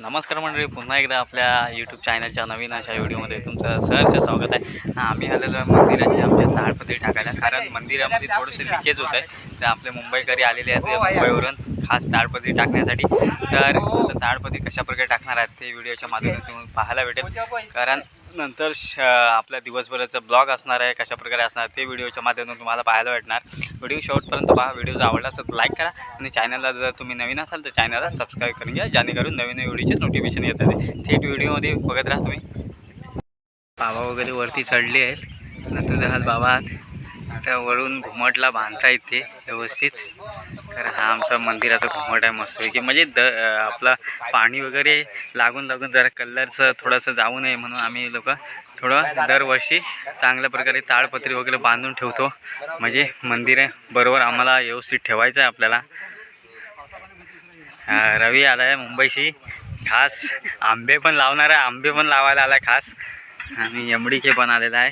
नमस्कार मंडळी पुन्हा एकदा आपल्या यूट्यूब चॅनलच्या नवीन अशा व्हिडिओमध्ये तुमचं सहर्ष स्वागत आहे. हा, आम्ही आलेलो आहे मंदिराची आमच्या ताडपत्री टाकायला कारण मंदिरामध्ये थोडंसं लिकेज होत आहे तर आपले मुंबईकरी आलेले आहेत मुंबईवरून खास ताडपत्री टाकण्यासाठी. तर ताडपत्री कशाप्रकारे टाकणार आहेत ते व्हिडिओच्या माध्यमातून पाहायला भेटेल. कारण नंतर श आपल्या दिवसभराचं ब्लॉग असणार आहे कशा प्रकारे असणार ते व्हिडिओच्या माध्यमातून तुम्हाला पाहायला भेटणार. व्हिडिओ शेवटपर्यंत पहा व्हिडिओ जर आवडला तर लाईक करा आणि चॅनलला जर तुम्ही नवीन असाल तर चॅनलला सबस्क्राईब करून घ्या जेणेकरून नवीन व्हिडिओचे नोटिफिकेशन येतात थेट व्हिडिओमध्ये बघत राहा तुम्ही. बाबा वगैरे वरती चढले आहेत. नंतर जहाल बाबा. आता वरून घुमटला बांधता येते व्यवस्थित. तर हा आमचा मंदिराचा घुमट आहे मस्तपैकी म्हणजे द आपला पाणी वगैरे लागून लागून जरा कलरचं थोडंसं जाऊ नये म्हणून आम्ही लोक थोडं दरवर्षी चांगल्या प्रकारे ताडपत्री वगैरे बांधून ठेवतो. म्हणजे मंदिर बरोबर आम्हाला व्यवस्थित ठेवायचं आहे आपल्याला. रवी आला आहे मुंबईशी. खास आंबे पण लावणार आहे आंबे पण लावायला आला आहे खास. आणि यमडीके पण आलेला आहे.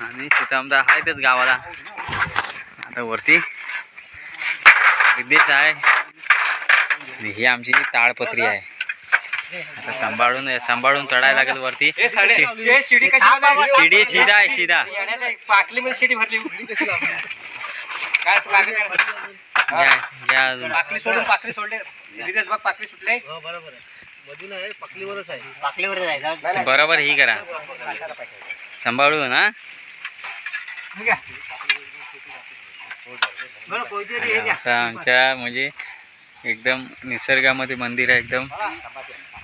आणि तिथं आमचा आहेतच गावाला. आता वरती विदेश आहे. आणि ही आमची ताळपत्री आहे. आता सांभाळून सांभाळून चढायला लागेल वरती. शिडी शिदा आहे शिदा आहे. आहे आहे. जायचं बरोबर ही करा. सांभाळून हा? असं आमच्या म्हणजे एकदम निसर्गामध्ये मंदिर आहे एकदम.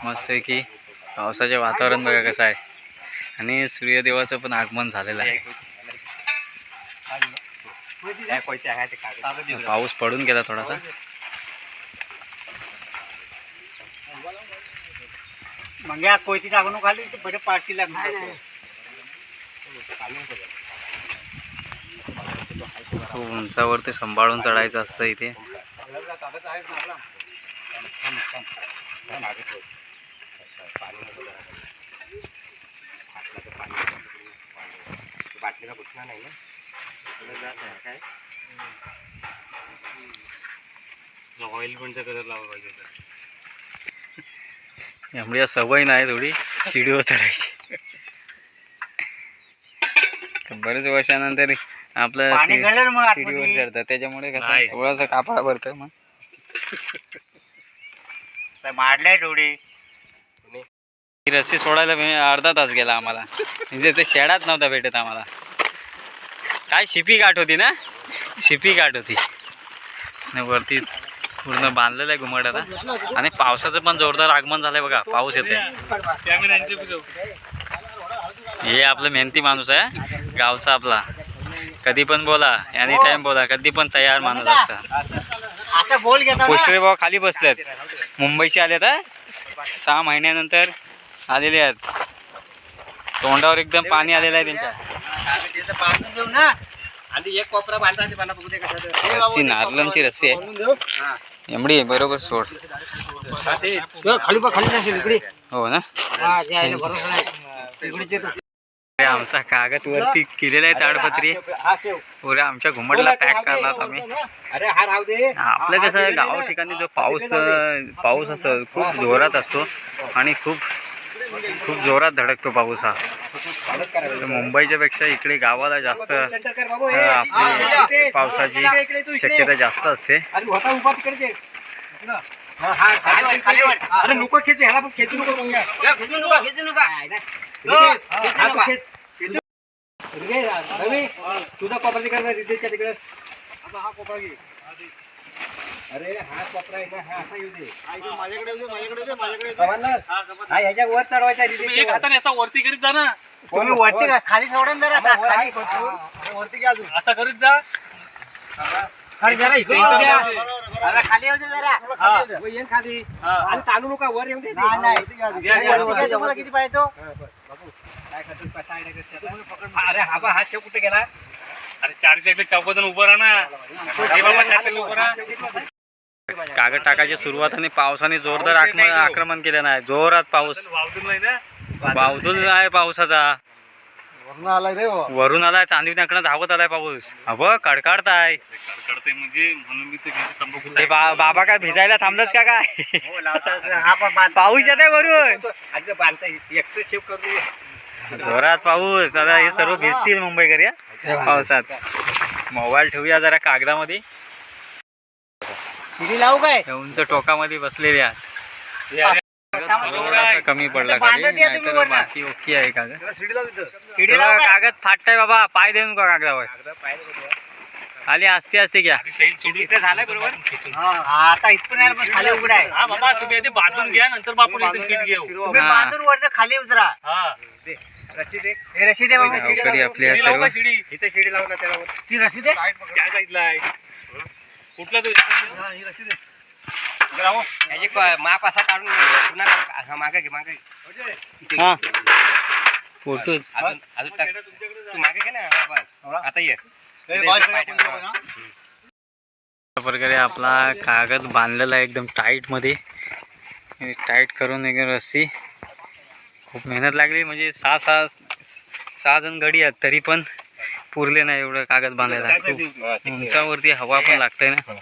मस्त आहे की पावसाचे वातावरण बघा कसं आहे. आणि सूर्यदेवाचं पण आगमन झालेलं आहे. पाऊस पडून गेला थोडासा. मग या कोयती टाकून खाली ते बरे पारशी लागणार खूप उंचावरती सांभाळून चढायचं असतं इथे. बाटलीला नाही ना ऑइल पणचा कलर लावा पाहिजे त्यामुळे सवय नाही थोडी शिडीवर चढायची. बरेच वर्षानंतर आपलं पाणी मग आतमध्ये. त्याच्यामुळे कसं नाही. थोडासा कापडा भरतं मग? मारले डोळे. ही रस्सी सोडायला मी अर्धा तास गेला आम्हाला. म्हणजे ते शेडात नव्हता भेटत आम्हाला. काय शिपी गाठ होती ना? शिपी गाठ होती. आणि वरती पूर्ण बांधलेलं आहे घुमट आता. आणि पावसाचं पण जोरदार आगमन झालंय बघा. पाऊस येते हे आपलं मेहनती माणूस आहे गावचा आपला. कधी पण बोला एनी टाइम बोला कधी पण तयार माणूस असता. असं बोल घेता पोस्टरे बाबा खाली बसलेत. मुंबईशी आले तर सहा महिन्यानंतर आलेले आहेत. तोंडावर एकदम पाणी आलेलं आहे त्यांच्या. रस्सी नारलमची रस्सी आहे. एमडी बरोबर सोड. खाली खाली इकडे. हो ना? आमचा कागद वरती केलेला आहे ताडपत्री हा पुऱ्या आमच्या घुमटला पॅक करणार आम्ही हा आपलं कसं गाव ठिकाणी जो पाऊस पाऊस असतो खूप जोरात असतो आणि खूप खूप जोरात धडकतो पाऊस हा मुंबईच्या पेक्षा इकडे गावाला जास्त आपली पावसाची शक्यता जास्त असते अरे नको खेच ह्याला पण खेचू नको खेचू नका खेचू नका रवी तुझा कोपरा तिकडे रितेशच्या तिकडे. हा कोपरा घे. अरे हा कोपरा आहे ना हा असा येऊ दे. माझ्याकडे येऊ दे, माझ्याकडे येऊ दे, हा ह्याच्या वर चढवायचा. वरती करीत जा ना. तुम्ही वरती का? खाली सोडा ना जरा खाली. वरती घ्या अजून. असा करीत जा. खाली जरा इकडे येऊ द्या. जरा खाली येऊ दे जरा. हा. वर येईन खाली. हा. आणि ताणू नका वर येऊ दे. नाही, नाही. घ्या, घ्या. वरती घ्या, तुम्हाला किती पाहिजे तो? अरे हा बा हा शेव कुठे गेला? अरे चारशे एकले चौपदन उभं राहा ना. कागद टाकायची सुरुवात आणि पावसाने जोरदार आक्रमण आक्रमण केलं नाही. जोरात पाऊस. वावदून नाही ना? बावधून आहे पावसाचा. वरून आलाय रे वरून आलाय चांदी नाकडं धावत आलाय पाऊस. अब कडकडताय. कडकडते म्हणजे म्हणून मी ते घेते तंबाखू. ते बा बाबा काय भिजायला थांबलंच का काय? हो लावतात हा पण बांध पाऊस येत आहे वरून. आज बांधता एकटं शेव करू. जोरात पाऊस. आता हे सर्व भिजतील मुंबईकर या पावसात. मोबाईल ठेवूया जरा कागदामध्ये. शिडी लावू काय? उंच टोकामध्ये बसलेले आहात. थोडासा कमी पडला खाली नाहीतर. बाकी ओके आहे कागद. शिडी लाव तिथं तेव्हा कागद फाटताय बाबा पाय देऊन का कागदावर. खाली असते असते घ्या. झालाय बरोबर? आता इथून यायला पण खाली उघडा आहे. हा बाबा तुम्ही आधी बांधून घ्या नंतर बापून इथून पीठ घेऊ. तुम्ही हा. बांधून वरनं खाली उतरा. हा. रशी दे. हे रशी दे बाबा. शिडी गावकरी शिडी लावू. सर्व का शिडी. इथं शिडी लाव ना त्याला. ती रशी दे आहे? कुठला तो हा, ही रशी दे. माप असा काढून पुन्हा हा, मागे घे मागे. हा. अजून अजून टाक. तू मागे घे ना हा, बस. आता ये. हा. प्रकारे आपला कागद बांधलेला आहे एकदम टाईटमध्ये. टाईट करून एकदम रस्सी. खूप मेहनत लागली म्हणजे सहा सहा सहा जण गडी आहेत तरी पण पुरले नाही एवढं कागद बांधायला. खूप उंचावरती हवा पण लागते ना.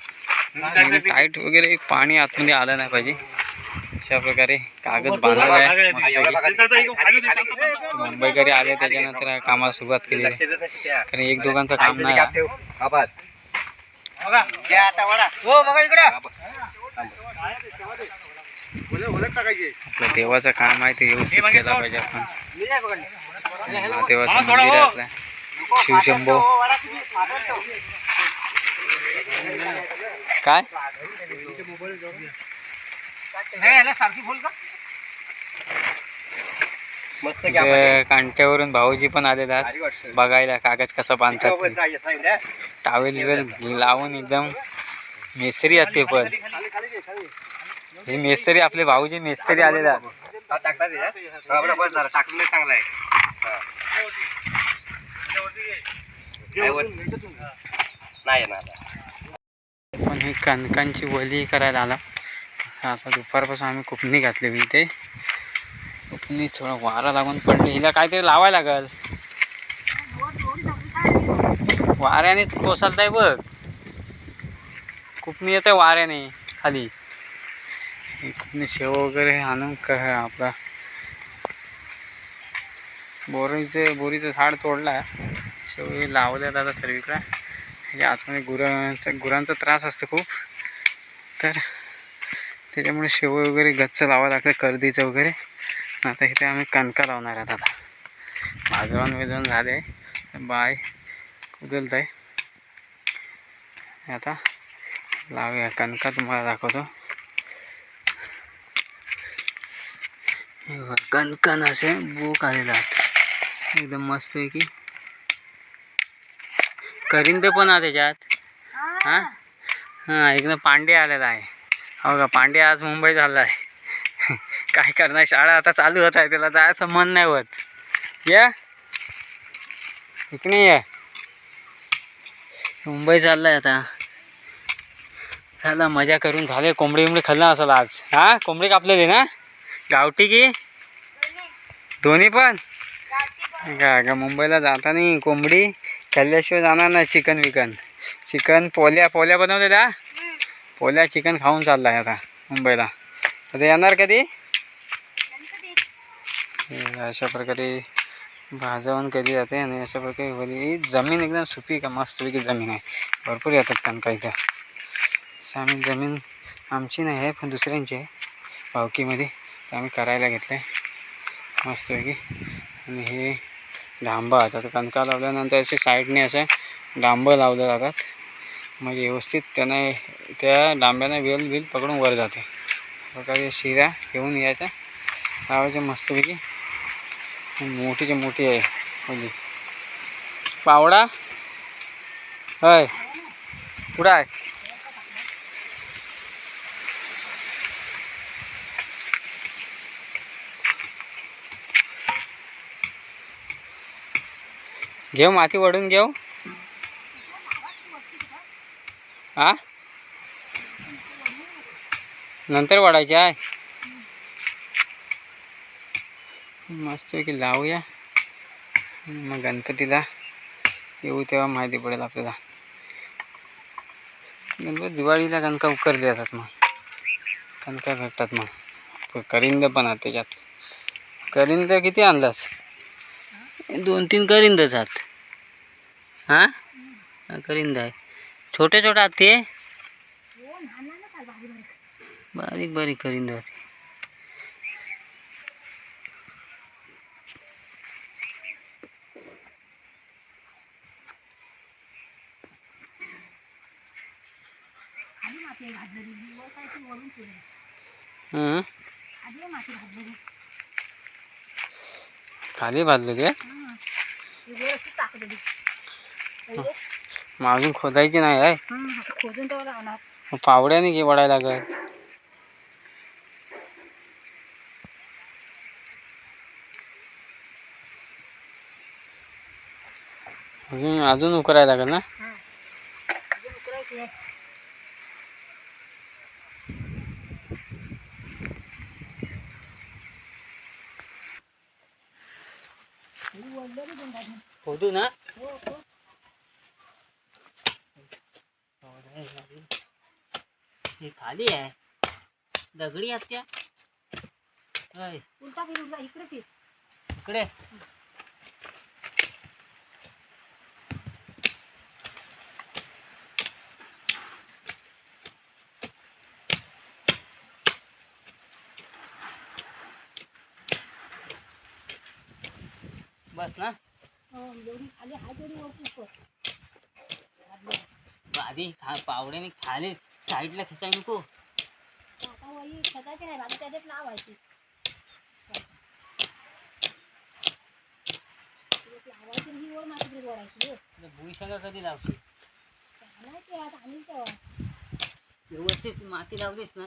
टाईट वगैरे पाणी आतमध्ये आलं नाही पाहिजे अशा प्रकारे कागद बांधलेला आहे. मुंबईकरी आले त्याच्यानंतर कामाला सुरुवात केली आहे. कारण एक दोघांचं काम नाही. हा, बस. घ्या आता वडा. हो बघा इकडे आपलं देवाचं काम आहे ते व्यवस्थित केलं. पाहिजे आपण मी नाही पकडले. महादेवाचं मंदिर आहे हो. आपलं शिवशंभो काय? मस्त कांट्यावरून भाऊजी पण आलेले. बघायला कागद कसा बांधतात. टावेल लावून एकदम मेस्त्री आहेत ते पण. हे मेस्त्री आपले भाऊजी मेस्त्री आलेले आहेत? नाही. आपण हे कणकांची वली करायला आला. आता दुपारपासून आम्ही कुपणी घातली मी ते कुपणी थोडा वारा लागून पडली. हिला काहीतरी लावायला लागल. वाऱ्याने कोसलताय बघ. कुपणी येते वाऱ्याने खाली. कुपणी शेव वगैरे आणून क आपला बोरीचे बोरीचं झाड तोडला शेव हे लावल्यात आता सर्वीकडे म्हणजे आतमध्ये गुरांचा गुरांचा त्रास असतो खूप. तर त्याच्यामुळे शेव वगैरे गच्च लावावं लागतं कर्दीचं वगैरे. आता इथे आम्ही कणका लावणार आहोत आता. भाजवण विजवण झाले. बाय. कुदलत आहे आता लावूया. कणका तुम्हाला दाखवतो. हे बघा, कणकण असे बोक आलेले आहेत. एकदम मस्त आहे की. करिंदे पण आहे त्याच्यात. हां. हां? एकदम पांडे आलेला आहे. हो का पांडे आज मुंबई झाला आहे. काय करणार शाळा आता चालू होत आहे त्याला जायचं मन नाही होत. या. इकडे या. मुंबई चाललाय आता. झाला मजा करून झाले. कोंबडी बिंबडी खाल्लं असेल आज. हां? कोंबडी कापलेली ना? गावठी की? दोन्ही. पण? का का मुंबईला जाताना कोंबडी खाल्ल्याशिवाय जाणार नाही चिकन विकन चिकन पोल्या पोल्या बनवलेल्या पोल्या चिकन खाऊन चालला आहे आता मुंबईला. आता येणार कधी? अशा प्रकारे भाजवण केली जाते आणि अशा प्रकारे वरी जमीन एकदम सुपीक आहे मस्तपैकी जमीन आहे. भरपूर येतात कणका काही असं आम्ही जमीन आमची नाही आहे पण दुसऱ्यांची आहे. भावकीमध्ये आम्ही करायला घेतलं आहे मस्तपैकी. आणि हे डांबं आता कणका लावल्यानंतर असे साईडने असे डांबं लावलं जातात. म्हणजे व्यवस्थित त्यांना त्या डांब्यानं वेल बिल पकडून वर जाते. प्रकारे शिऱ्या घेऊन यायच्या. लावायचे मस्तपैकी. आणि मोठीची मोठी आहे. म्हणजे पावडा. होय. कुठं आहे? घेऊ माती वडून घेऊ. हा? नंतर वाढायची आहे. मस्तपैकी लावूया. मग गणपतीला येऊ तेव्हा माहिती पडेल आपल्याला. गणपती दिवाळीला कणका उकर देतात मग. कणका भेटतात मग. करिंद पण आहेत त्याच्यात. करिंद किती आणलास? दोन तीन करिंदच आहात. हां? हा, करिंद छोटे छोटे आहात ते बारीक बारीक करिंदा आहे ते खाली भाजले ते मग अजून खोदायची नाही आहे? खोजून तेव्हा लावणार मग पावड्याने घे वडायला लागत? अजून अजून उकरायला लागेल ना. ही. खोदू ना? खाली आहे. दगडी आहेत त्या. होय, उलटा फिर उलटा. इकडे फिर. इकडे. बस ना. हो खाली आधी खा पावड्याने खाली साईडला खेचाय नको. आता वही खेचायची नाही बाकी त्याच्यात लावायची. लावायची आणि ही वर माती ओढायची हो. भुईशंगा कधी लावशील? घालायची आता आणि तेव्हा. व्यवस्थित माती लावलीस ना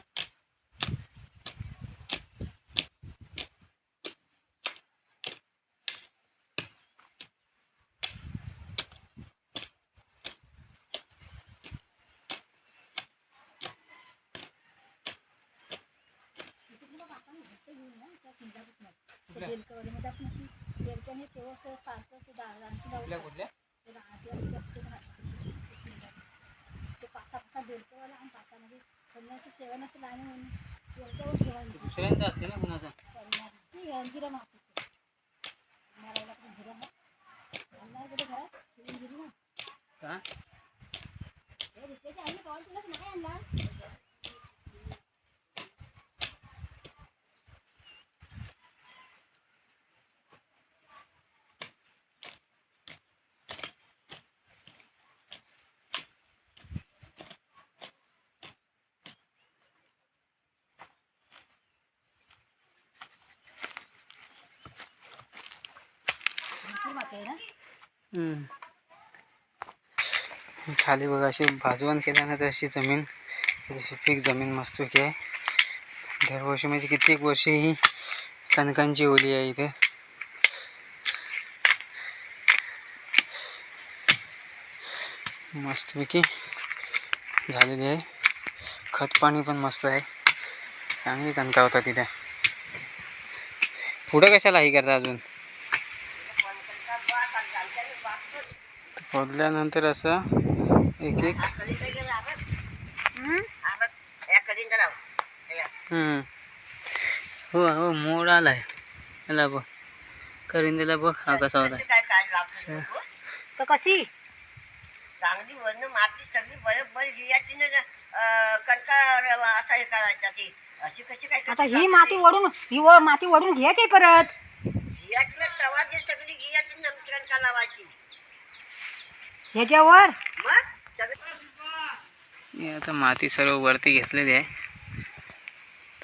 बेलकवलीमध्ये आपण अशी सेव असं सारखं असं दा- रानटी कुठल्या कुठल्या? ते पासा पासा आणि पासा म्हणजे सेवन असं लाईन म्हणून असते ना कुणाचा? मारायला पण कुठे घरात ठेवून गेली ना का हे? रित्याची कॉल केलाच नाही आणला भरपूर माती आहे ना हम्म. खाली बघा अशी भाजवण केल्यानंतर अशी जमीन अशी पीक जमीन मस्तपैकी आहे. दरवर्षी म्हणजे कित्येक वर्षी ही कणकांची ओली आहे इथे. मस्तपैकी झालेली आहे. खत पाणी पण मस्त आहे. चांगली कणका होता तिथे पुढे कशाला ही करता अजून? खोदल्यानंतर असं एक एक. हम्म. हो हो मोड आलाय. याला बघ. करिंदेला बघ हा कसा होता. कशी? चांगली वर्ण माती सगळी बरोबर घ्यायची ना कणका असा हे करायचा ती. अशी कशी काय आता ही माती वडून ही व माती वडून घ्यायची परत. घियाची ना तवाची सगळी घियाची कणका लावायची. ह्याच्यावर मी आता माती सर्व वरती घेतलेली आहे.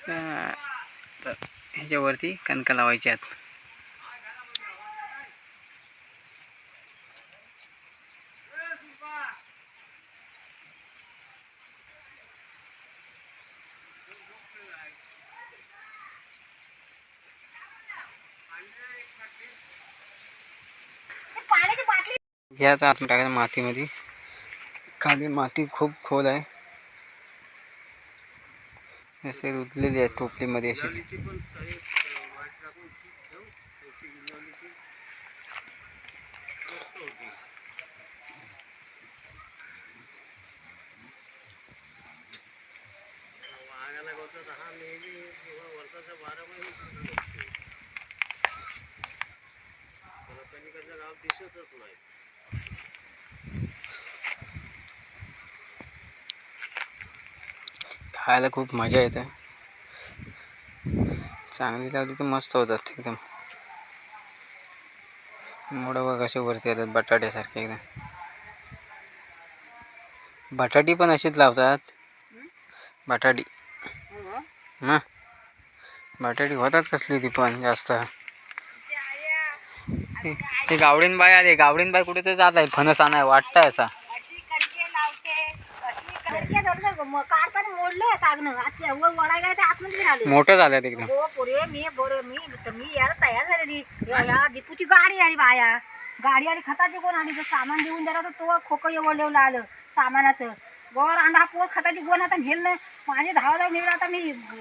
तर- ह्याच्यावरती कणका लावायची आहेत. याचा घ्यायचा आत टाकायचं मातीमध्ये. खाली माती खूप खोल आहे. असे रुतलेली आहे टोपलीमध्ये अशीच. दिसतच नाही गवतात हा नेहमी किंवा वर्षाचा बारा महिने सुरू असतो त्याला कणिकाचं गाव दिसतच नाही खायला खूप मजा येते. चांगली लावली तर मस्त होतात एकदम. मोडं बघ कसे वरती येतात बटाट्यासारखे एकदम. बटाटी पण अशीच लावतात. बटाटी. हां. बटाटी होतात कसली ती पण जास्त. ते गावडीन बाय आले. गावडीन बाय कुठे तर जात आहे. फणस आणाय वाटतंय असा अशी कणके लावते अशी मोडले कागणं वर आतमध्ये राहिले. मोठं एकदम. हो पोरे मी बरं मी तर मी यायला तयार झालेली. या या दीपूची गाडी आली बाया. गाडी आली खताची कोण आली? सामान देऊन जरा तो खोकं एवढं आलं सामानाचं. वर अंडा पोर खताची कोण आता नेल माझे धावा धाव नेलं आता मी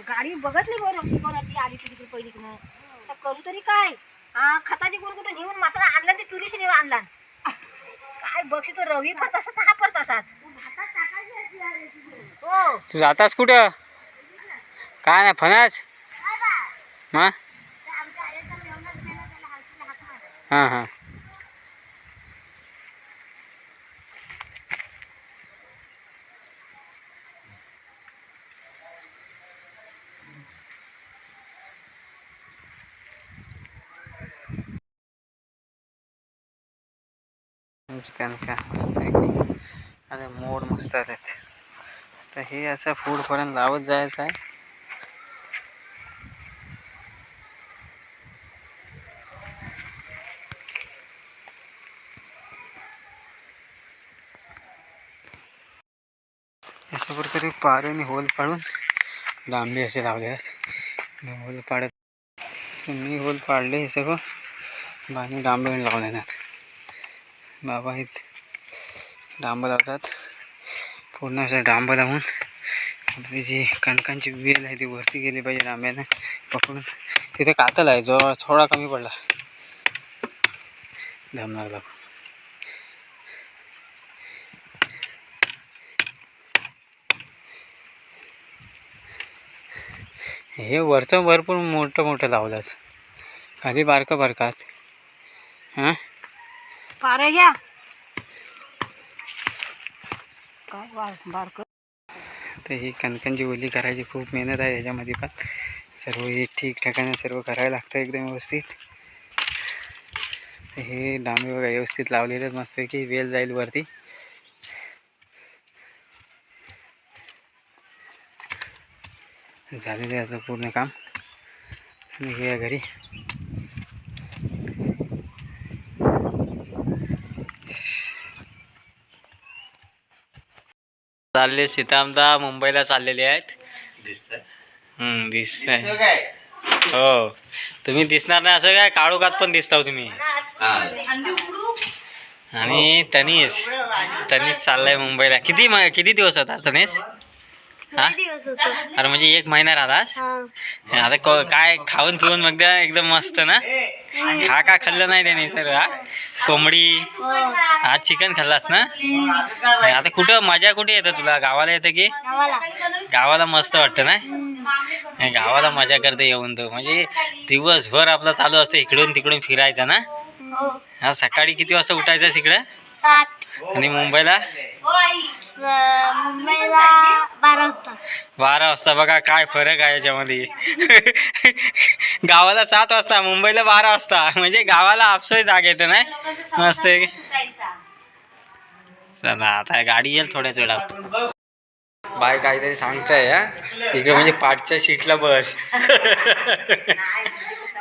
गाडी बघतली बरं. कोणाची आली ती तिकडे पहिली तर करू तरी काय? हा खताची कोण कुठं नेऊन मसाला आणला ते चुरीशी नेऊन आणला? काय बघशी तो रवी पण तसा का पण तसाच. हो तू जातास कुठं? काय नाही फनाच हां हां. हां मस्त आहे की अरे मोड मस्त आलेत. तर हे असं फूडपर्यंत लावत जायचं आहे. अशा प्रकारे पारेने होल पाडून लांबे असे लावले आहेत होल पाडत मी होल पाडले हे सगळं. बाकी डांबे लावले आहेत. बाबा हे डांब लावतात. पूर्ण असं डांब लावून आपली जी कणकांची वेल आहे ती वरती गेली पाहिजे डांब्याने पकडून तिथे कातल आहे जो थोडा कमी पडला. धमणार लागून हे वरचं भरपूर मोठं मोठं लावलंच खाली बारकं बारकात हां? पारे घ्या. का? बार- बारक तर ही कणकांची ओली करायची खूप मेहनत आहे याच्यामध्ये पण. सर्व हे ठिकठाकाने सर्व करायला लागतं एकदम व्यवस्थित. हे डांबे वगैरे व्यवस्थित लावलेले मस्त मस्तपैकी वेल जाईल वरती. झालेलं आहे पूर्ण काम. घेऊया घरी. चालले सीतामदा मुंबईला चाललेले आहेत. हम्म, दिसतंय. हो. तुम्ही दिसणार नाही असं काय? काळोखात पण दिसता हो तुम्ही. आणि तनीस तनीस चाललाय मुंबईला. किती म- किती दिवस होता तनीस हा? अरे म्हणजे एक महिना राहतास आता क- काय खाऊन पिऊन मग एकदम मस्त ना? खा का खाल्लं नाही त्याने सर हा? कोंबडी आज चिकन खाल्लास ना? आता कुठं मजा कुठे येतं तुला? गावाला येतं की? गावाला. मस्त वाटतं ना? नाही, गावाला मजा करते येऊन तो म्हणजे दिवसभर आपला चालू असतं इकडून तिकडून फिरायचं ना? हा. सकाळी किती वाजता उठायचं इकडं? सात. आणि मुंबईला? मुंबईला बारा वाजता. बारा वाजता. बघा काय फरक आहे याच्यामध्ये. गावाला सात वाजता मुंबईला बारा वाजता. म्हणजे गावाला आपसोय जाग येते ना मस्त आहे. चला आता गाडी येईल थोड्याच वेळात. बाय काहीतरी सांगताय हा. इकडे म्हणजे पाठच्या सीटला बस.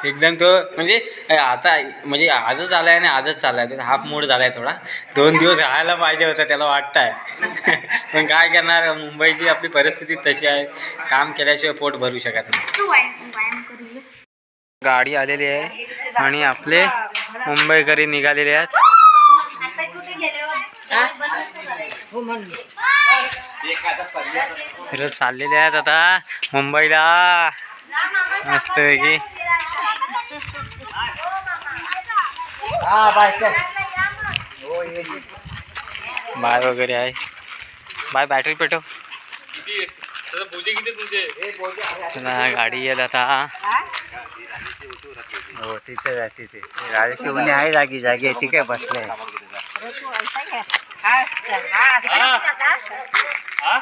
एकदम तो म्हणजे आता म्हणजे आजच आलाय आणि आजच चाललाय. त्याचा हाफ मूड झालाय थोडा. दोन दिवस राहायला पाहिजे होता त्याला वाटतंय. पण काय करणार मुंबईची आपली परिस्थिती तशी आहे. काम केल्याशिवाय पोट भरू शकत नाही. गाडी आलेली आहे आणि आपले मुंबईकरी निघालेले आहेत. तर चाललेले आहेत आता मुंबईला. मस्त पैकी. बाय वगैरे आहे. बाय बॅटरी पेटव. किती तसं पूजे किती तुझे चला गाडी येत आता. हो तिथे जा तिथे. राजशिवनी आहे जागी जागी आहे ठीक आहे बसले अरे तू ऐसा घ्या. हा, हा, तिकडे हा. जाता? हा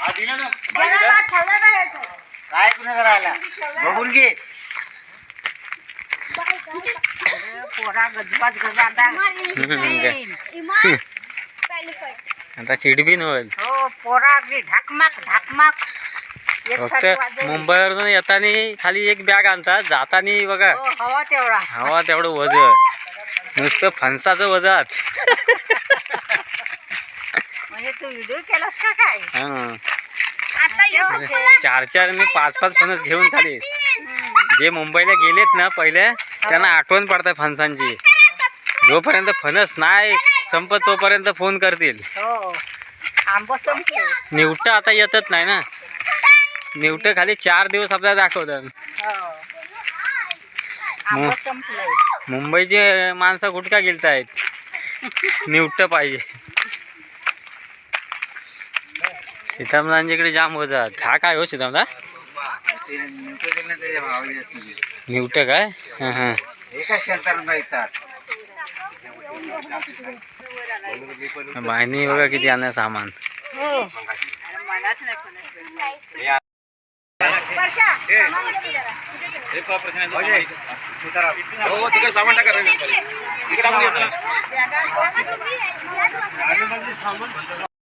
हा दिला ना. गेला ना, ठेवला ना हे? तू. काय कुणा राहिला? बघून घे अरे, पोरा गजबाज गजादा. हम्म, आता चिडबीन होईल हो पोरा अगदी ढाकमाक ढाकमाक फक्त. मुंबईवरून येताना खाली एक बॅग आणतात जाताना बघा हवा तेवढा हवा तेवढं वज नुसतं फणसाचं वजात म्हणजे तू व्हिडिओ केलास का काय हं. आता येऊ चार चार मी पाच पाच फणस घेऊन खाली जे मुंबईला गेलेत ना पहिले त्यांना आठवण पडते फणसांची. जोपर्यंत फणस नाही संपत तोपर्यंत फोन करतील. हो. निवटं आता येतच नाही ना. निवटं खाली चार दिवस आपल्याला दाखवतात. हो. मुंबईचे माणसं गुटखा गिलत आहेत निवटं पाहिजे. सीतामलांच्या इकडे जाम होतात. हा काय हो सीतामला निवटं काय हां हां. एका शेताला येतात बायनी बघा किती आणलं सामान. हो. मलाच नाही कोणाचं. वर्षा, कामामध्ये ये. जरा. हो तिकडे सामान टाका रवी.